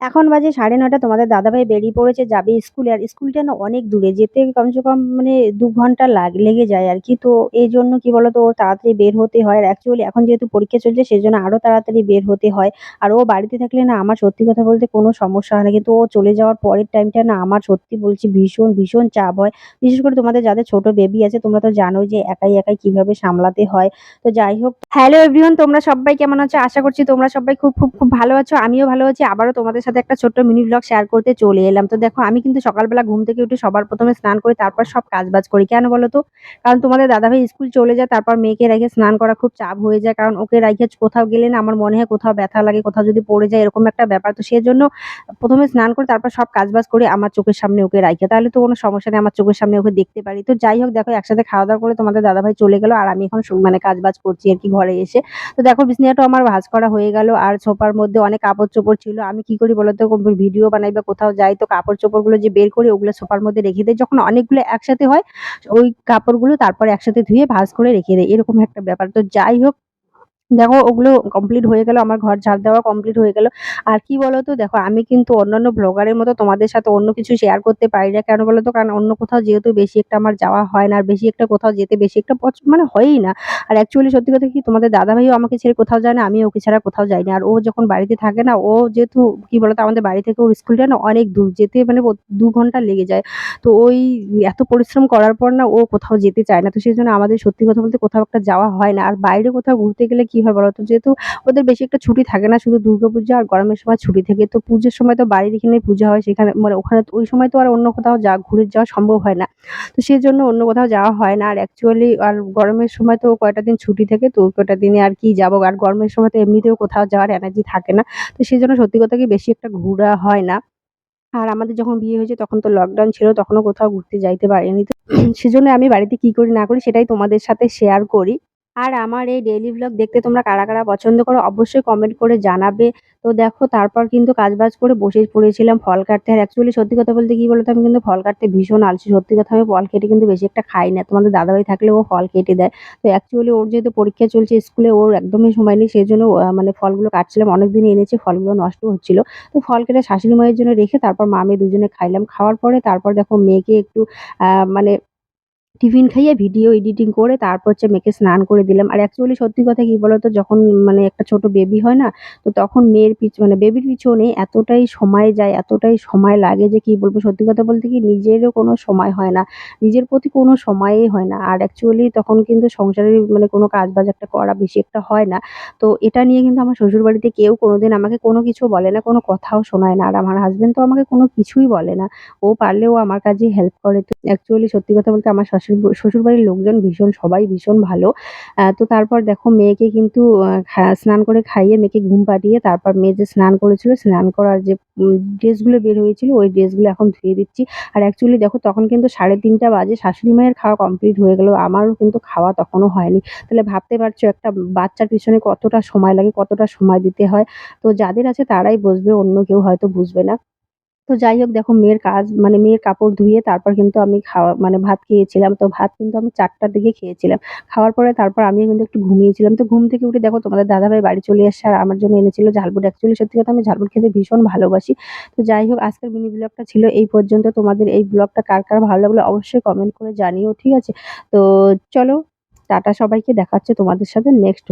এখন বাজে সাড়ে নটা তোমাদের দাদাভাই বেরিয়ে পড়েছে, যাবে স্কুলে। আর স্কুলটা না অনেক দূরে, যেতে কমসে কম মানে দু ঘণ্টা লাগ, লেগে যায় আর কি। তো এই জন্য কি বলতো, ওর তাড়াতাড়ি বের হতে হয়। আর অ্যাকচুয়ালি এখন যেহেতু পরীক্ষা চলছে সেই জন্য আরও তাড়াতাড়ি বের হতে হয়। আর ও বাড়িতে থাকলে না আমার সত্যি কথা বলতে কোনো সমস্যা হয় না। কিন্তু ও চলে যাওয়ার পরের টাইমটা না আমার সত্যি বলছি ভীষণ ভীষণ চাপ হয়। বিশেষ করে তোমাদের যাদের ছোট বেবি আছে, তোমরা তো জানোই যে একাই একাই কীভাবে সামলাতে হয়। তো যাই হোক, হ্যালো এভরিওয়ান তোমরা সবাই কেমন আছো? আশা করছি তোমরা সবাই খুব খুব খুব ভালো আছো। আমিও ভালো আছি। আবারও তোমাদের সাথে একটা ছোট্ট মিনি ব্লগ শেয়ার করতে চলে এলাম। তো দেখো, আমি কিন্তু সকালবেলা ঘুম থেকে উঠে সবার প্রথমে স্নান করি তারপর সব কাজবাজ করি। কেন বলো তো? কারণ তোমাদের দাদাভাই স্কুল চলে যায়, তারপর মেয়েকে রেখে স্নান করা খুব চাপ হয়ে যায়। কারণ ওকে রেখে কোথাও গেলে না আমার মনে হয় কোথাও ব্যথা লাগে, কোথাও যদি পড়ে যায় এরকম একটা ব্যাপার। তো সেজন্য প্রথমে স্নান করে তারপর সব কাজবাজ করে আমার চোখের সামনে ওকে রাখে, তাহলে তো কোনো সমস্যা নেই, আমার চোখের সামনে ওকে দেখতে পারি। তো যাই হোক, দেখো, একসাথে খাওয়া দাওয়া করে তোমাদের দাদাভাই চলে গেল আর আমি এখন মানে কাজবাজ করছি আর কি ঘরে এসে। তো দেখো বিছানাটাও আমার ভাঁজ করা হয়ে গেল আর ছোপার মধ্যে অনেক কাপড় চোপড় ছিল। আমি কি করি বলতো ভিডিও বানাই বা কোথাও যাই তো কাপড় চোপড়গুলো যে বের করে, ওগুলো সোফার মধ্যে রেখে দেয়। যখন অনেকগুলো একসাথে হয়, ওই কাপড়গুলো তারপরে একসাথে ধুয়ে ভাজ করে রেখে দেয়। এরকম একটা ব্যাপার। তো যাই হোক দেখো, ওগুলো কমপ্লিট হয়ে গেল, আমার ঘর ঝাড় দেওয়া কমপ্লিট হয়ে গেল। আর কি বলতো, দেখো, আমি কিন্তু অন্যান্য ব্লগারের মতো তোমাদের সাথে অন্য কিছু শেয়ার করতে পারি না। কেন বলতো? কারণ অন্য কোথাও যেহেতু বেশি একটা আমার যাওয়া হয় না, আর বেশি একটা কোথাও যেতে বেশি একটা মানে হয়ই না। আর অ্যাকচুয়ালি সত্যি কথা কি, তোমাদের দাদাভাইও আমাকে ছেড়ে কোথাও যায় না আমি ওকে ছাড়া কোথাও যাই না। আর ও যখন বাড়িতে থাকে না, ও যেহেতু, কি বলতো, আমাদের বাড়ি থেকে ওর স্কুলটা না, অনেক দূর, যেতে মানে দু ঘণ্টা লেগে যায়। তো ওই এত পরিশ্রম করার পর না ও কোথাও যেতে চায় না। তো সেই জন্য আমাদের সত্যি কথা বলতে কোথাও একটা যাওয়া হয় না। আর বাইরে কোথাও ঘুরতে গেলে কি হয় বলতো? যেহেতু ওদের বেশি একটা ছুটি থাকে না, শুধু দুর্গাপূজা আর গরমের সময় ছুটি থাকে। তো পুজোর সময় তো বাড়ির এখানে পূজা হয়, সেখানে মানে ওখানে ওই সময় তো আর অন্য কোথাও যা ঘুরে যাওয়া সম্ভব হয় না। তো সেই জন্য অন্য কোথাও যাওয়া হয় না। আর অ্যাকচুয়ালি আর গরমের সময় তো কয়টা দিন ছুটি থাকে, তো কয়টা দিনে আর কি যাব? আর গরমের সময় তো এমনিতেও কোথাও যাওয়ার এনার্জি থাকে না। তো সেই জন্য সত্যি কথা কি বেশি একটা ঘোরা হয় না। আর আমাদের যখন বিয়ে হয়েছে, তখন তো লকডাউন ছিল, তখনও কোথাও ঘুরতে যাইতে পারিনি। তো সেজন্য আমি বাড়িতে কি করি, না করি, সেটাই তোমাদের সাথে শেয়ার করি। আর আমার এই ডেইলি ভ্লগ দেখতে তোমরা কারা কারা পছন্দ করো, অবশ্যই কমেন্ট করে জানাবে। তো দেখো, তারপর কিন্তু কাজবাজ করে বসে পড়েছিলাম ফল কাটতে। আর অ্যাকচুয়ালি সত্যি কথা বলতে কি বলতো, আমি কিন্তু ফল কাটতে ভীষণ আলসি। সত্যি কথা আমি ফল কেটে কিন্তু বেশি একটা খাই না। তোমাদের দাদাভাই থাকলে ও ফল কেটে দেয়। তো অ্যাকচুয়ালি ওর যেহেতু পরীক্ষা চলছে স্কুলে, ওর একদমই সময় নেই। সেই জন্য মানে ফলগুলো কাটছিলাম। অনেকদিনই এনেছে, ফলগুলো নষ্ট হচ্ছিল। তো ফল কেটে শাশুড়ি মায়ের জন্য রেখে তারপর মা, আমি দুজনে খাইলাম। খাওয়ার পরে তারপর দেখো মেয়েকে একটু মানে টিফিন খাইয়ে ভিডিও এডিটিং করে তারপর হচ্ছে মেয়েকে স্নান করে দিলাম। আর অ্যাকচুয়ালি সত্যি কথা কি বলতো? যখন মানে একটা ছোট বেবি হয় না? তো তখন মেয়ের পিছ মানে বেবির পিছনে এতটাই সময় যায়, এতটাই সময় লাগে যে কি বলব? সত্যি কথা বলতে কি নিজেরও কোনো সময় হয় না। নিজের প্রতি কোনো সময়ই হয় না। আর অ্যাকচুয়ালি তখন কিন্তু সংসারের মানে কোনো কাজ-বাজ একটা করা বেশি একটা হয় না। তো এটা নিয়ে কিন্তু আমার শ্বশুরবাড়িতে কেউ কোনোদিন আমাকে কোনো কিছু বলে না, কোনো কথাও শোনায় না। আর আমার হাসব্যান্ড তো আমাকে কোনো কিছুই বলে না। ও পারলেও আমার কাজে হেল্প করে। তো অ্যাকচুয়ালি সত্যি কথা বলতে আমার শাশুড় শ্বশুরবাড়ির লোকজন ভীষণ সবাই ভীষণ ভালো। তো তারপর দেখো মেয়েকে কিন্তু স্নান করে খাইয়ে মেয়েকে ঘুম পাঠিয়ে তারপর মেয়ে যে স্নান করেছিল, স্নান করার যে ড্রেসগুলো বের হয়েছিল ওই ড্রেসগুলো এখন ধুয়ে দিচ্ছি। আর অ্যাকচুয়ালি দেখো তখন কিন্তু 3:30 বাজে শাশুড়ি মায়ের খাওয়া কমপ্লিট হয়ে গেল। আমারও কিন্তু খাওয়া তখনও হয়নি। তাহলে ভাবতে পারছ একটা বাচ্চার পিছনে কতটা সময় লাগে, কতটা সময় দিতে হয়। তো যাদের আছে তারাই বুঝবে, অন্য কেউ হয়তো বুঝবে না। তো যাই হোক দেখো মেয়ের কাজ মানে মেয়ের কাপড় ধুয়ে তারপর কিন্তু আমি খাওয়া মানে ভাত খেয়েছিলাম। তো ভাত কিন্তু আমি চারটার দিকে খেয়েছিলাম। খাওয়ার পরে তারপর আমিও কিন্তু একটু ঘুমিয়েছিলাম। তো ঘুম থেকে উঠে দেখো তোমাদের দাদাভাই বাড়ি চলে এসেছে আর আমার জন্য এনেছিল ঝালমুড়ি। অ্যাকচুয়ালি সত্যি কথা আমি ঝালমুড়ি খেতে ভীষণ ভালোবাসি। তো যাই হোক আজকের মিনি ব্লগটা ছিল এই পর্যন্ত। তোমাদের এই ব্লগটা কার, কার ভালো লাগল অবশ্যই কমেন্ট করে জানিও। ঠিক আছে? তো চলো টাটা সবাইকে। দেখাচ্ছে তোমাদের সাথে নেক্সট